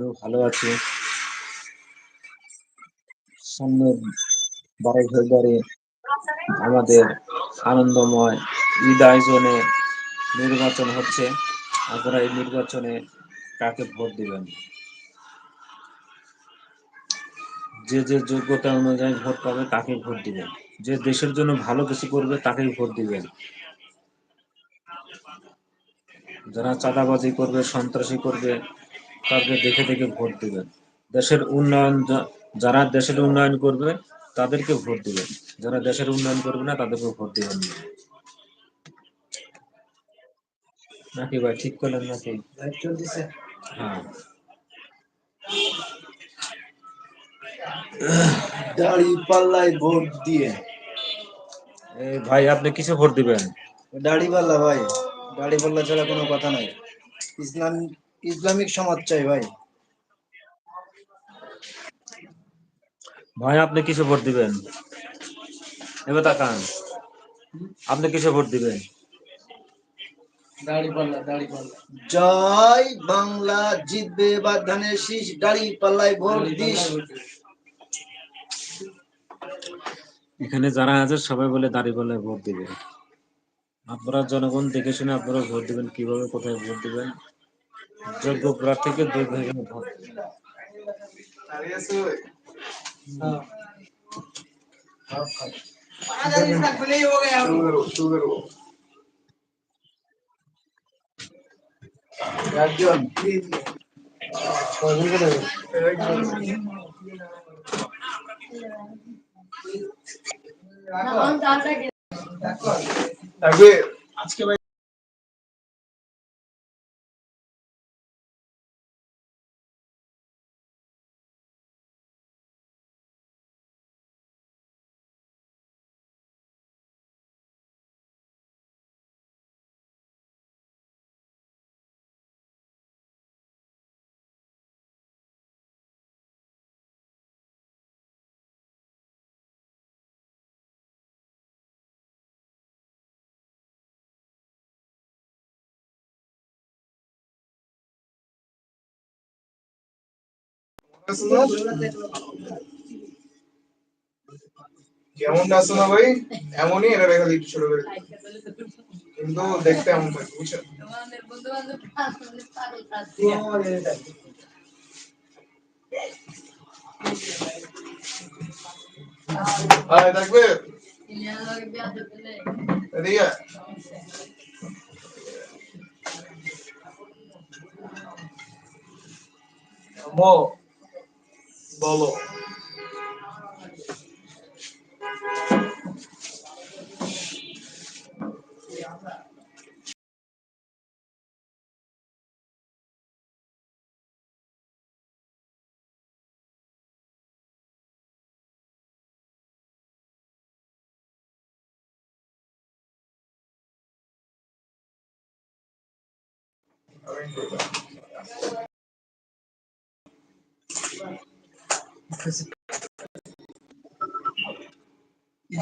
ভালো আছি। সামনে বারো ফেব্রুয়ারি আমাদের আনন্দময় ঈদ আয়োজনে নির্বাচন হচ্ছে। আপনারা এই নির্বাচনে কাকে ভোট দিবেন? যে যে যোগ্যতা অনুযায়ী ভোট পাবে তাকে ভোট দিবেন। যে দেশের জন্য ভালো কিছু করবে তাকেই ভোট দিবেন। যারা চাঁদাবাজি করবে, সন্ত্রাসী করবে তাদের দেখে দেখে ভোট দিবেন। দেশের উন্নয়ন যারা দেশের উন্নয়ন করবে তাদেরকে ভোট দিবেন। যারা দেশের উন্নয়ন করবে না তাদেরকে ভোট দিবেন না। নাকি ভাই ঠিক করলেন নাকি? হ্যাঁ। দাড়ি পাল্লায় ভোট দিয়ে। ভাই আপনি কিছু ভোট দিবেন? দাড়ি পাল্লা ভাই। দাড়ি পাল্লা ছাড়া কোনো কথা নাই। ইসলাম ইসলামিক সমাজ চাই ভাই। ভাই আপনি কিছু ভোট দিবেন? এবার তাকান। আপনি কিছু ভোট দিবেন? দাড়ি দাড়ি জয় বাংলা জিতবে বা ধানের শীষ দাড়ি পাল্লায় ভোট দিস। এখানে যারা আছে সবাই বলে দাঁড়িয়ে বলে ভোট দিবে। আপনারা জনগণ দেখে শুনে আপনারা ভোট দিবেন কীভাবে কোথায় ভোট দিবেন? যোগ্য প্রার্থীকে যোগ্য এখানে ভোট দিবেন। একজন আজকে কেমন আছো না ভাই? এমনই এরা রেখা দিতে শুরু করে। কিন্তু দেখতে এমন থাকে বুঝছ? আয়, দেখবে? লোক বলো I fazer. E